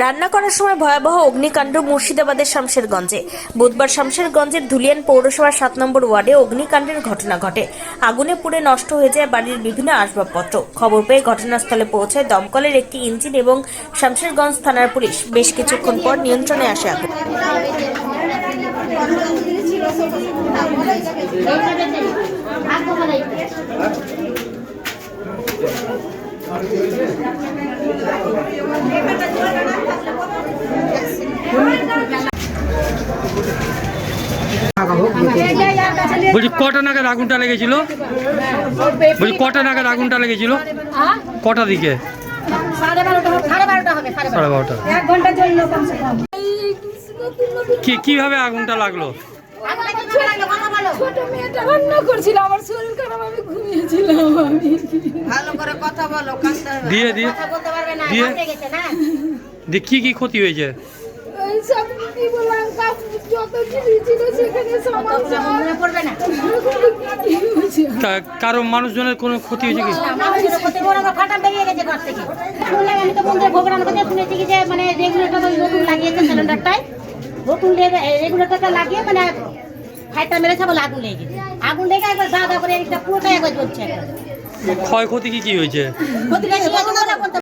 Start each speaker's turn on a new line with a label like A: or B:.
A: রান্না করার সময় ভয়াবহ অগ্নিকাণ্ড মুর্শিদাবাদের শামশেরগঞ্জে। বুধবার শামশেরগঞ্জের ধুলিয়ান পৌরসভার সাত নম্বর ওয়ার্ডে অগ্নিকাণ্ডের ঘটনা ঘটে। আগুনে পুড়ে নষ্ট হয়ে যায় বাড়ির বিভিন্ন আসবাবপত্র। খবর পেয়ে ঘটনাস্থলে পৌঁছায় দমকলের একটি ইঞ্জিন এবং শামশেরগঞ্জ থানার পুলিশ। বেশ কিছুক্ষণ পর নিয়ন্ত্রণে আসে আগুন।
B: বলছি কটা নাগাদ আগুনটা লেগেছিল? বলছি কটা নাগাদ আগুনটা লেগেছিল? কটা দিকে?
C: সাড়ে বারোটা। হবে সাড়ে বারোটা হবে সাড়ে
B: সাড়ে বারোটা
C: এক ঘণ্টার জন্য কমসে কম
B: কি কীভাবে আগুনটা লাগল?
C: ছোট মেয়েটা রান্না করছিল আমার শরীর খারাপ আমি ঘুমিয়েছিলাম আমি
D: ভালো করে কথা বলো
B: দিয়ে দিয়ে দিয়ে কি কি ক্ষতি হয়েছে? কারও মানুষজনের কোনো ক্ষতি হয়েছে কি?
C: মানে রেগুলেটর নতুন লাগিয়েছে সিলিন্ডারটায় নতুন রেগুলেটরটা লাগিয়ে মানে ফাইটটা মেরেছে বলে আগুন লেগে আগুন লেগে একবার দাদা করে একটা পুরোটাই একবার জ্বলছে
B: ক্ষয়ক্ষতি কি কি হয়েছে?